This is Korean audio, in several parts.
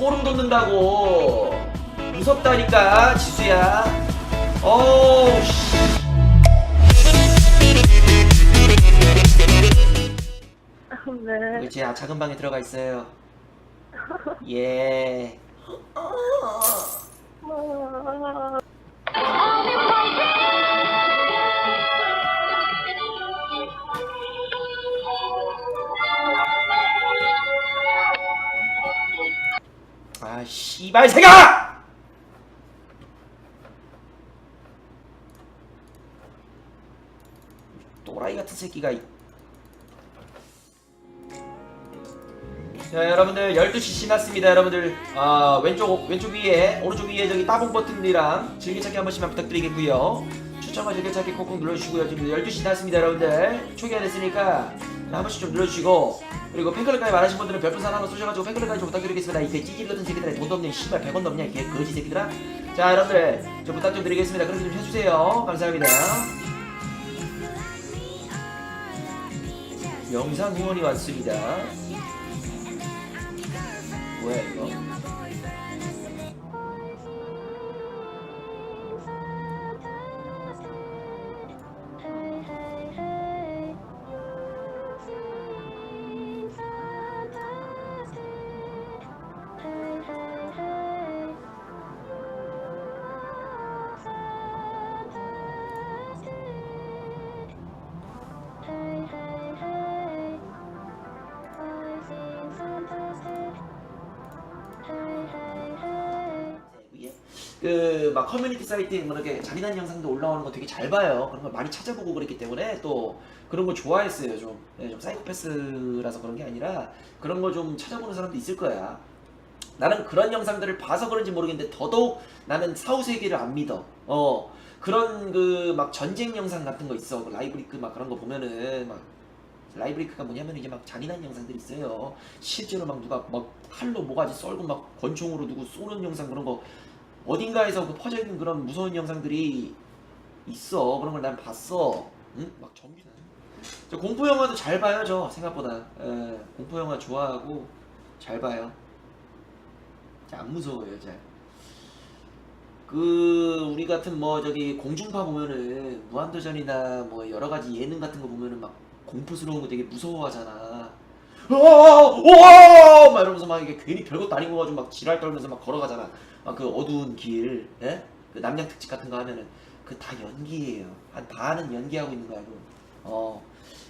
소름 돋는다고. 무섭다니까 지수야. 어우 씨. 네. 제 아, 작은 방에 들어가 있어요. 예 아 씨발 새가! 또라이 같은 새끼가 이- 자 여러분들 12시 지났습니다 여러분들. 아 왼쪽 왼쪽 위에 오른쪽 위에 저기 따봉 버튼이랑 즐겨찾기 한 번씩만 부탁드리겠고요 추천과 즐겨찾기 콕콕 눌러주시고요. 지금 12시 지났습니다 여러분들. 초기화 됐으니까 한 번씩 좀 눌러주시고 그리고 팬클럽까지 말하신 분들은 별풍선 하나 쏘셔가지고 팬클럽까지 좀 부탁드리겠습니다. 이게 찌질 같은 새끼들아 돈도 없는 씨발 100원도 없냐 이게 거지 새끼들아? 자 여러분들 좀 부탁 좀 드리겠습니다. 그렇게 좀 해주세요. 감사합니다. 영상 후원이 왔습니다. 뭐야 이거? 그 막 커뮤니티 사이트에 뭐 이렇게 잔인한 영상도 올라오는 거 되게 잘 봐요. 그런 걸 많이 찾아보고 그랬기 때문에 또 그런 거 좋아했어요. 좀, 네, 좀 사이코패스라서 그런 게 아니라 그런 거좀 찾아보는 사람도 있을 거야. 나는 그런 영상들을 봐서 그런지 모르겠는데 더더욱 나는 사후 세계를 안 믿어. 어 그런 그 막 전쟁 영상 같은 거 있어. 그 라이브리크 막 그런 거 보면은 막 라이브리크가 뭐냐면 이제 막 잔인한 영상들이 있어요. 실제로 막 누가 막 칼로 모가지 썰고 막 권총으로 누구 쏘는 영상 그런 거 어딘가에서 그 퍼져 있는 그런 무서운 영상들이 있어. 그런 걸 난 봤어. 응? 막 전기. 저 공포 영화도 잘 봐요, 저 생각보다. 에, 공포 영화 좋아하고 잘 봐요. 안 무서워요, 잘. 그 우리 같은 뭐 저기 공중파 보면은 무한도전이나 뭐 여러 가지 예능 같은 거 보면은 막 공포스러운 거 되게 무서워하잖아. 와, 막 이러면서 막 이게 괜히 별것도 아닌 거 가지고 막 지랄 떨면서 막 걸어가잖아. 막 그 어두운 길, 예? 그 남양 특집 같은 거 하면은 그 다 연기예요. 한 반은 연기하고 있는 거야, 그. 어.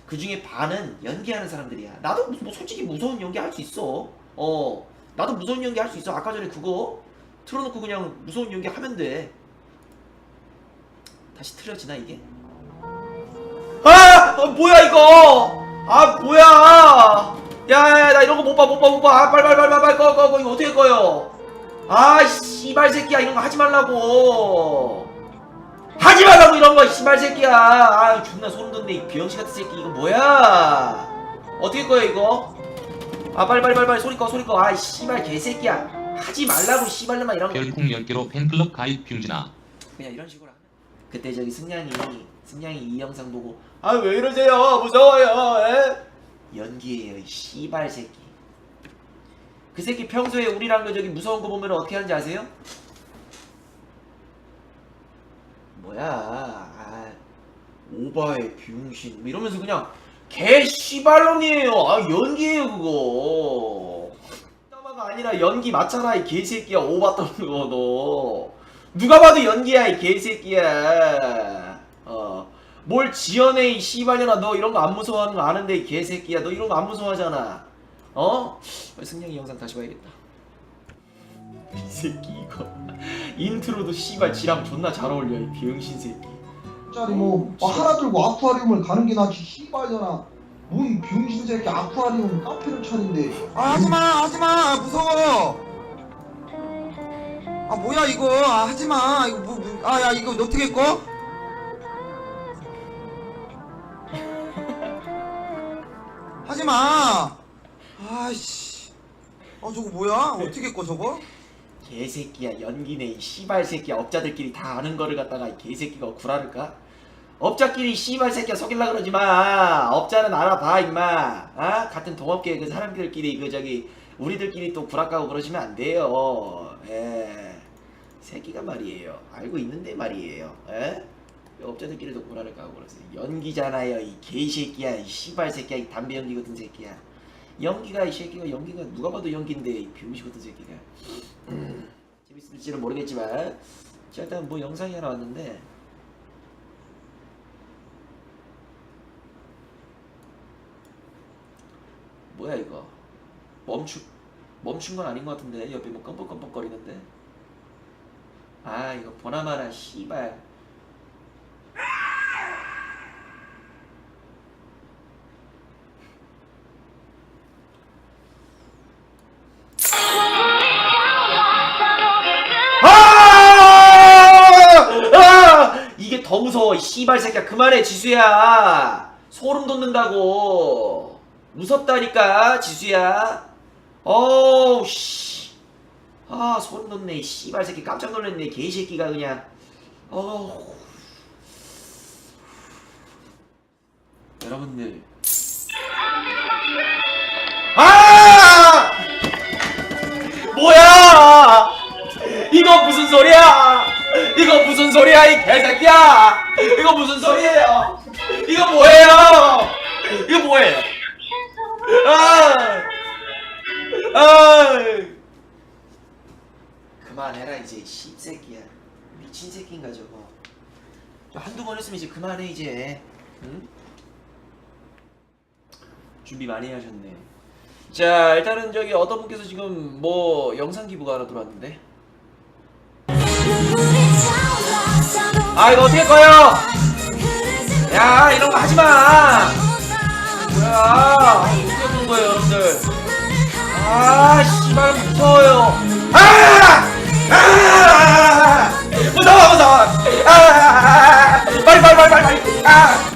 그 중에 반은 연기하는 사람들이야. 나도 뭐 솔직히 무서운 연기 할 수 있어. 어. 나도 무서운 연기 할 수 있어. 아까 전에 그거 틀어놓고 그냥 무서운 연기 하면 돼. 다시 틀어지나 이게? 아! 어, 뭐야 이거? 아 뭐야? 야야 나 이런 거 못 봐 못 봐 못 봐. 아, 빨리 빨리 빨리 빨리 꺼 꺼 꺼 이거 어떻게 꺼요? 아 씨발 새끼야 이런 거 하지 말라고. 하지 말라고 이런 거 씨발 새끼야. 아 존나 소름 돋네 이 병신 같은 새끼 이거 뭐야? 어떻게 꺼요 이거? 아 빨리 빨리 빨리 빨리 소리 꺼 소리 꺼. 아 씨발 개새끼야. 하지 말라고 씨발놈아 이런 거. 별풍 10개로 팬클럽 가입 뷰진아 그냥 이런 식으로 하면 그때 저기 승냥이 승냥이 이 영상 보고 아 왜 이러세요 무서워요 에? 연기예요 이 씨발 새끼. 그 새끼 평소에 우리랑 그 저기 무서운 거 보면 어떻게 하는지 아세요? 뭐야 아, 오바의 비용신 뭐 이러면서 그냥 개 씨발놈이에요. 아 연기예요 그거. 드라마가 아니라 연기 맞잖아 이 개새끼야 오바 떠는 거너. 누가 봐도 연기야 이 개새끼야. 어 뭘 지연해 이 씨발년아. 너 이런 거 안 무서워하는 거 아는데 이 개새끼야. 너 이런 거 안 무서워하잖아. 어? 승냥이 영상 다시 봐야겠다. 이 새끼 이거. 인트로도 씨발 지랑 존나 잘 어울려 이 병신 새끼. 짜리 뭐, 뭐 하나 들고 아쿠아리움을 가는 게 낫지 씨발잖아. 뭔 병신 새끼 아쿠아리움 카페를 차린데 아 하지마 하지마. 무서워. 아 뭐야 이거. 아 하지마. 이거 뭐 아야 이거 어떻게 꺼? 하지 마 아이씨 아 저거 뭐야 어떻게 꺼 저거? 개새끼야 연기네 이 씨발 새끼야 업자들끼리 다 아는 거를 갖다가 이 개새끼가 구라를까? 업자끼리 씨발 새끼야 속일라 그러지 마 업자는 알아봐 임마 아 같은 동업계 그 사람들끼리 그 저기 우리들끼리 또 구락가고 그러시면 안 돼요. 예. 새끼가 말이에요. 알고 있는데 말이에요. 예? 업자들끼리도 구라를 까고 그러세요. 연기잖아요. 이 개새끼야. 이 씨발 새끼야. 이 담배 연기 같은 새끼야. 연기가 이 새끼가 연기가 누가 봐도 연기인데 이 병신 같은 새끼가. 음, 재밌을지는 모르겠지만 자 일단 뭐 영상이 하나 왔는데 뭐야 이거 멈추 멈춘 건 아닌 것 같은데 옆에 뭐 껌뻑껌뻑거리는데 아 이거 보나마나 씨발 더 무서워 이 씨발 새끼야. 그만해 지수야. 소름 돋는다고. 무섭다니까 지수야. 어우 씨아 소름 돋네 이 씨발 새끼. 깜짝 놀랐네 개새끼가 그냥. 어우. 여러분들. 아! 뭐야? 이거 무슨 소리야 이거 무슨 소리야 이 개새끼야? 이거 무슨 소리예요? 이거 뭐예요? 이거 뭐예요? 아, 아. 그만해라 이제 이 씹새끼야. 미친 새끼인가 저거. 저 한두 번 했으면 이제 그만해 이제. 응? 준비 많이 하셨네. 자 일단은 저기 어떤 분께서 지금 뭐 영상 기부가 하나 들어왔는데 아 이거 어떻게 꺼요 야 이런 거 하지마 뭐야 어떻게 보는 거예요 여러분들 아 씨발 무서워요 아! 아! 무서워 무서워 아! 빨리 빨리 빨리 빨리 빨리 아!